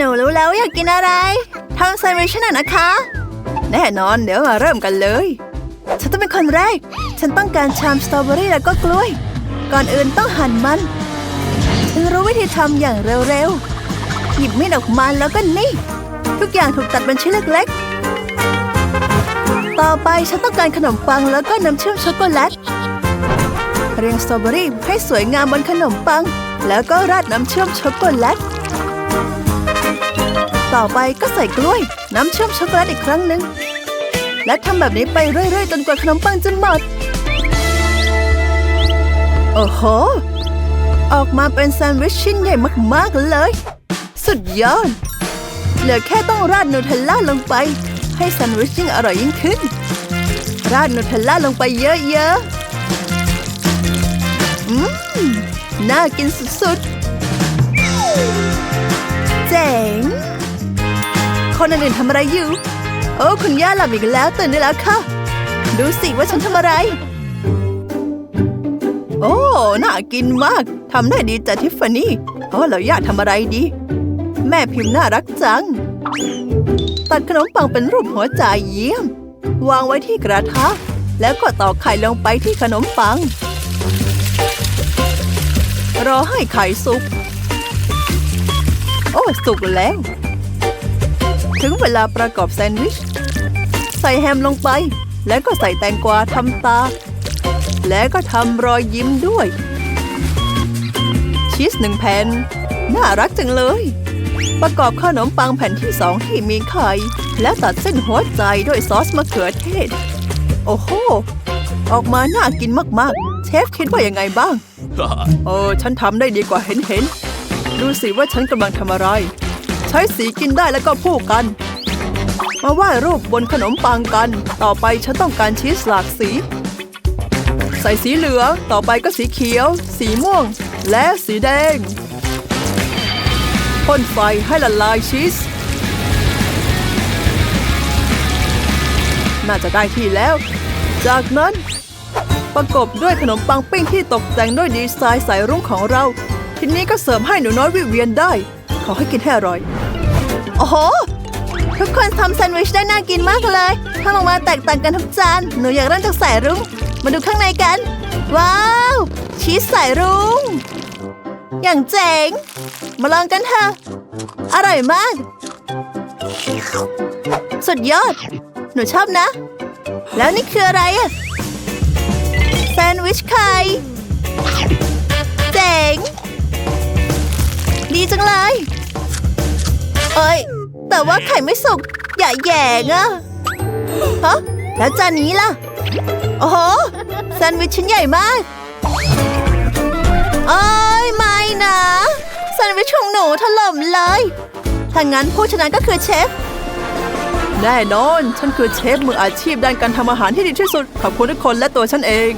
หนูรู้แล้วอยากกินอะไรทำแซนด์วิชหน่อยนะคะ แน่นอนเดี๋ยวมาเริ่มกันเลย ฉันต้องเป็นคนแรก ฉันต้องการชามสตรอเบอรี่แล้วก็กล้วย ก่อนอื่นต้องหั่นมันฉันรู้วิธีทำอย่างเร็วๆ หยิบมีดออกมาแล้วก็นี่ ทุกอย่างถูกตัดเป็นชิ้นเล็กๆ ต่อไปฉันต้องการขนมปังแล้วก็น้ำเชื่อมช็อกโกแลตเรียงสตรอเบอรี่ให้สวยงามบนขนมปัง แล้วก็ราดน้ำเชื่อมช็อกโกแลต ต่อไปก็ใส่กล้วย น้ำเชื่อมช็อกโกแลตอีกครั้งหนึ่งและทำแบบนี้ไปเรื่อยๆจนกว่าขนมปังจะหมด โอ้โห ออกมาเป็นแซนด์วิชชิ้นใหญ่มากๆเลย สุดยอด เหลือแค่ต้องราดนูเทลล่าลงไป ให้แซนด์วิชยิ่งอร่อยยิ่งขึ้น ราดนูเทลล่าลงไปเยอะๆ อืม น่ากินสุดๆ คนอื่นทำอะไรอยู่ โอ้คุณย่าหลับอีกแล้วตื่นได้แล้วค่ะ ดูสิว่าฉันทำอะไร โอ้น่ากินมากทำได้ดีจ้ะทิฟฟานี่โอ้แล้วย่าทำอะไรดี แม่พิมพ์น่ารักจัง ตัดขนมปังเป็นรูปหัวใจเยี่ยม วางไว้ที่กระทะ แล้วก็ตอกไข่ลงไปที่ขนมปัง รอให้ไข่สุก โอ้สุกแล้ว ถึงเวลาประกอบแซนด์วิช ใส่แฮมลงไป แล้วก็ใส่แตงกวาทำตา แล้วก็ทำรอยยิ้มด้วย ชีสหนึ่งแผ่น น่ารักจังเลย ประกอบขนมปังแผ่นที่สองที่มีไข่ แล้วตัดเส้นหัวใจด้วยซอสมะเขือเทศ โอ้โห ออกมาน่ากินมากๆ เชฟคิดว่ายังไงบ้างโอ้ฉันทำได้ดีกว่าเห็นเห็นๆดูสิว่าฉันกำลังทำอะไร ใช้สีกินได้แล้วก็พูดกัน มาวาดรูปบนขนมปังกัน ต่อไปฉันต้องการชีสหลากสี ใส่สีเหลืองต่อไปก็สีเขียว สีม่วง และสีแดงพ่นไฟให้ละลายชีสน่าจะได้ที่แล้ว จากนั้นประกบด้วยขนมปังปิ้งที่ตกแต่งด้วยดีไซน์สายรุ้งของเรา ทีนี้ก็เสริมให้หนูน้อยวิเวียนได้ ขอให้กินให้อร่อย โอ้โห ทุกคนทำแซนด์วิชได้น่ากินมากเลยทำออกมาแตกต่างกันทุกจาน หนูอยากเริ่มจากสายรุ้ง มาดูข้างในกัน ว้าว ชีสสายรุ้ง อย่างเจ๋ง มาลองกันเถอะ อร่อยมาก สุดยอด หนูชอบนะ แล้วนี่คืออะไรอะแซนด์วิชไข่เจ๋ง ดีจังเลย อ้ย แต่ว่าไข่ไม่สุก อย่าแหย่งอะฮะแล้วจานนี้ล่ะ โอ้โหแซนด์วิชชิ้นใหญ่มากเอ้ยไม่นะแซนด์วิชของหนูถล่มเลย ถ้างั้นผู้ชนะก็คือเชฟ แน่นอน ฉันคือเชฟมืออาชีพด้านการทำอาหารที่ดีที่สุด ขอบคุณทุกคนและตัวฉันเอง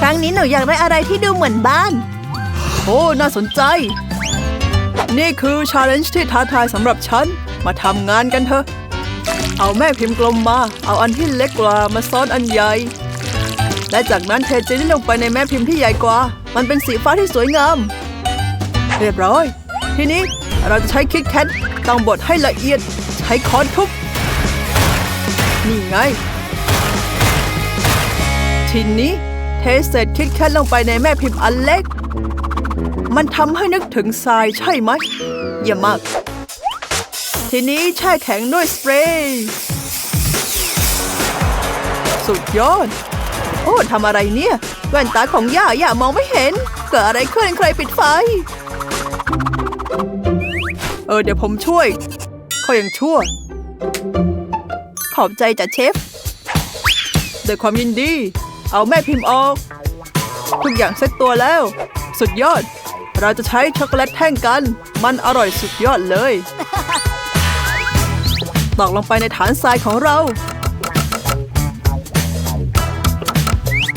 ครั้งนี้หนูอยากได้อะไรที่ดูเหมือนบ้าน โอ้ น่าสนใจ นี่คือชาเลนจ์ที่ท้าทายสำหรับฉัน มาทำงานกันเถอะ เอาแม่พิมพ์กลมมา เอาอันที่เล็กกว่ามาซ้อนอันใหญ่ และจากนั้นเทเจลลี่ลงไปในแม่พิมพ์ที่ใหญ่กว่า มันเป็นสีฟ้าที่สวยงาม เรียบร้อย ทีนี้เราจะใช้คิดแคทต้องบดให้ละเอียด ใช้ค้อนทุบ นี่ไง ทีนี้เทเศษคิดแคทลงไปในแม่พิมพ์อันเล็ก มันทำให้นึกถึงทรายใช่ไหมเยี่ยมมาก ทีนี้แช่แข็งด้วยสเปรย์สุดยอด โอ้ทำอะไรเนี่ย แว่นตาของย่าย่ามองไม่เห็น เกิดอะไรขึ้นใครปิดไฟ เออ เดี๋ยวผมช่วยเขายังชั่ว ขอบใจจากเชฟด้วยความยินดี เอาแม่พิมพ์ออก ทุกอย่างเซ็ตตัวแล้ว สุดยอด เราจะใช้ช็อกโกแลตแท่งกัน มันอร่อยสุดยอดเลยตอกลงไปในฐานทรายของเรา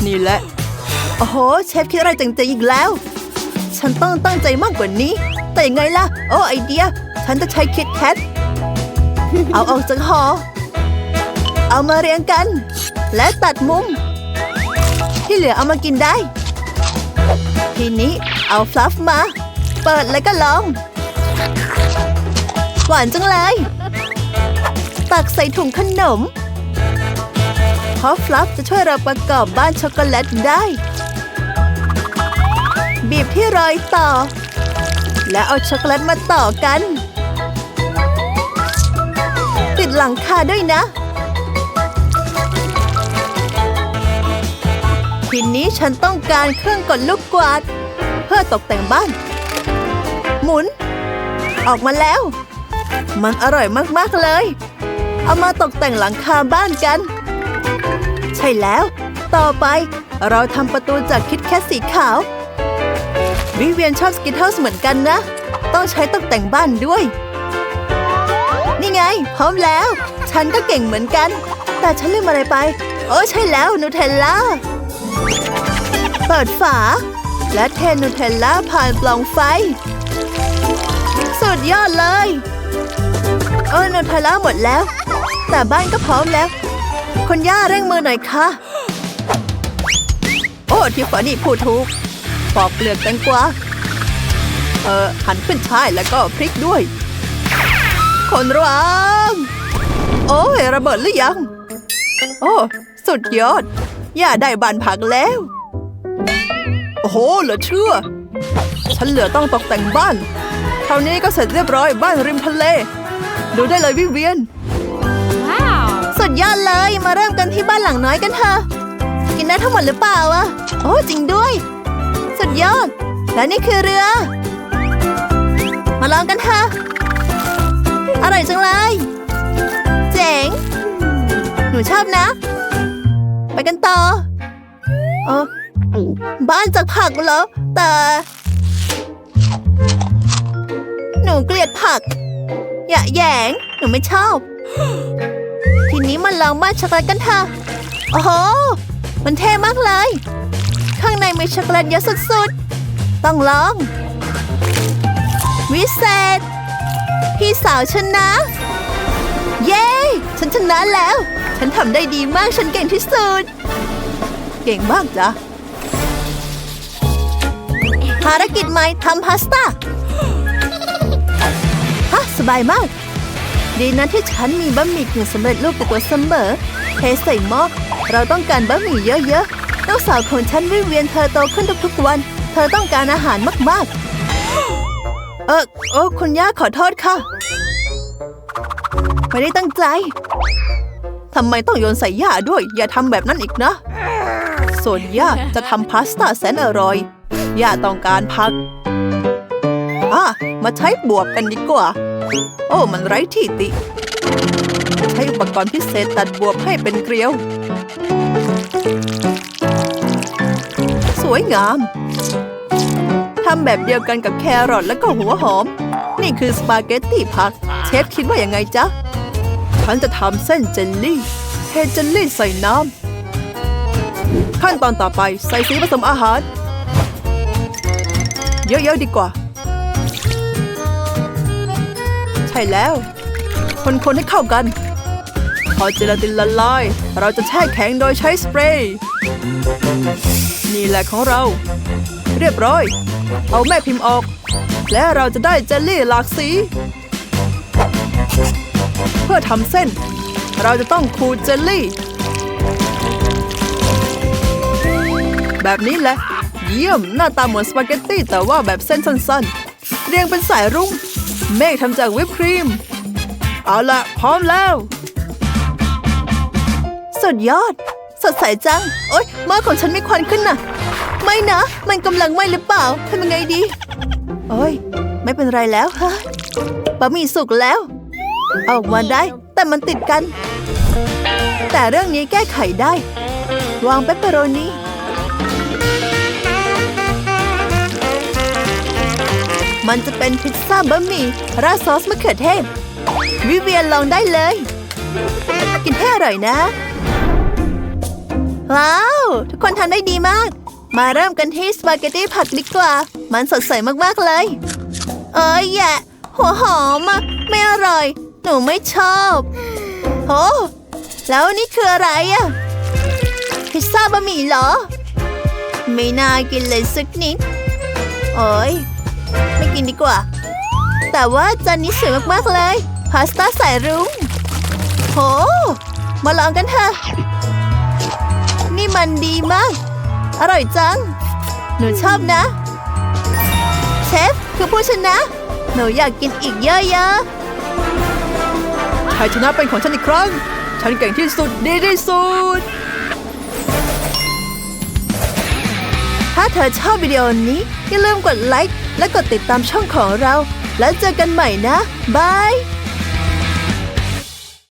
นี่แหละ โอ้โห เชฟคิดอะไรเจ๋งๆอีกแล้ว ฉันต้องตั้งใจมากกว่านี้ แต่ยังไงล่ะ โอ้ไอเดีย ฉันจะใช้คิดแคท เอาออกจากห่อเอามาเรียงกัน และตัดมุม ที่เหลือเอามากินได้ นี้ เอาฟลัฟมา เปิดแล้วก็ลอง หวานจังเลย ตักใส่ถุงขนม เพราะฟลัฟจะช่วยเราประกอบบ้านช็อกโกแลตได้ บีบที่รอยต่อ แล้วเอาช็อกโกแลตมาต่อกัน ติดหลังคาด้วยนะ ทีนี้ฉันต้องการเครื่องกดลูกกวาด เพื่อตกแต่งบ้าน หมุน ออกมาแล้ว มันอร่อยมากๆเลย เอามาตกแต่งหลังคาบ้านกัน ใช่แล้ว ต่อไปเราทำประตูจากคิดแค่สีขาว วิเวียนชอบสกิทเทิลเหมือนกันนะ ต้องใช้ตกแต่งบ้านด้วย นี่ไง พร้อมแล้ว ฉันก็เก่งเหมือนกัน แต่ฉันลืมอะไรไป โอ้ใช่แล้วนูเทลล่า เปิดฝา และเทนูเทลล่าผ่านปล่องไฟ สุดยอดเลยเออนูเทลล่าหมดแล้ว แต่บ้านก็พร้อมแล้ว คนย่าเร่งมือหน่อยค่ะ โอ้ที่ฝานี่พูดถูกปอกเปลือกแตงกวาเออหั่นขึ้นช่ายแล้วก็พริกด้วย คนระวังโอ้ยระเบิดหรือยัง โอ้ สุดยอด ย่าได้บานผักแล้ว โอ้โห เหลือเชื่อ ฉันเหลือต้องตกแต่งบ้านคราวนี้ก็เสร็จเรียบร้อยบ้านริมทะเล ดูได้เลยวิเวียน Wow. สุดยอดเลย มาเริ่มกันที่บ้านหลังน้อยกันเถอะ กินได้ทั้งหมดหรือเปล่าอะโอ้จริงด้วย สุดยอด และนี่คือเรือ มาลองกันเถอะ อร่อยจังเลย เจ๋ง หนูชอบนะ ไปกันต่อเออบ้านจากผักเหรอแต่ หนูเกลียดผัก อย่าแยง หนูไม่ชอบ ทีนี้มาลองบ้านช็อกโกแลตกันเถอะโอ้โห มันเท่มากเลย ข้างในมีช็อกโกแลตเยอะสุดๆ ต้องลอง วิเศษ พี่สาวชนะ เย้ ฉันชนะแล้ว ฉันทำได้ดีมาก ฉันเก่งที่สุด เก่งมากจ้ะ ภารกิจใหม่ทำพาสต้า ฮะ สบายมาก ดีนะที่ฉันมีบะหมี่กึ่งสำเร็จรูปติดตัวเสมอ เทใส่หม้อ เราต้องการบะหมี่เยอะๆ น้องสาวของฉันวิเวียนเธอโตขึ้นทุกๆวัน เธอต้องการอาหารมากๆ เออโอ้คุณย่าขอโทษค่ะ ไม่ได้ตั้งใจ ทำไมต้องโยนใส่ย่าด้วย อย่าทำแบบนั้นอีกนะ ส่วนย่าจะทำพาสต้าแสนอร่อย ย่าต้องการพักอะมาใช้บวบกันดีกว่า โอ้ มันไร้ที่ติ ใช้อุปกรณ์พิเศษตัดบวบให้เป็นเกลียว สวยงามทำแบบเดียวกันกับแครอทและก็หัวหอม นี่คือสปาเกตตี้ผัก เชฟคิดว่ายังไงจ๊ะ ฉันจะทำเส้นเจลลี่เทเจลลี่ใส่น้ำ ขั้นตอนต่อไปใส่สีผสมอาหาร เยอะๆดีกว่า ใช่แล้ว คนๆให้เข้ากัน พอเจลาตินละลาย เราจะแช่แข็งโดยใช้สเปรย์ นี่แหละของเรา เรียบร้อย เอาแม่พิมพ์ออก และเราจะได้เจลลี่หลากสี เพื่อทำเส้น เราจะต้องขูดเจลลี่ แบบนี้แหละ เยี่ยมหน้าตาเหมือนสปาเกตตี้แต่ว่าแบบเส้นสั้นๆ เรียงเป็นสายรุ้ง เมฆทำจากวิปครีม เอาละพร้อมแล้ว สุดยอด สดใสจัง โอ๊ยมือของฉันมีควันขึ้นน่ะ ไม่นะ มันกำลังไหม้หรือเปล่าทำยังไงดี โอ้ย ไม่เป็นไรแล้วฮะบะหมี่สุกแล้ว ออกมาได้ แต่มันติดกัน แต่เรื่องนี้แก้ไขได้ วางเปปเปอโรนีมันจะเป็นพิซซ่าบะหมี่ราดซอสมะเขือเทศ วิเวียนลองได้เลย กินให้อร่อยนะ ว้าว ทุกคนทำได้ดีมาก มาเริ่มกันที่สปาเกตตี้ผักดีกว่า มันสดใสมากๆเลย เอ้ยแย่หัวหอมอะไม่อร่อย หนูไม่ชอบโอ้แล้วนี่คืออะไรอะพิซซ่าบะหมี่เหรอ ไม่น่ากินเลยสักนิด โอ้ยไม่กินดีกว่า แต่ว่าจานนี้สวยมากๆเลย พาสต้าใส่รุ้งโห มาลองกันเถอะ นี่มันดีมาก อร่อยจัง หนูชอบนะ เชฟคือผู้ชนะ หนูอยากกินอีกเยอะๆ ชัยชนะเป็นของฉันอีกครั้ง ฉันเก่งที่สุดดีที่สุด ถ้าเธอชอบวิดีโอนี้ อย่าลืมกดไลค์และกดติดตามช่องของเรา แล้วเจอกันใหม่นะ บาย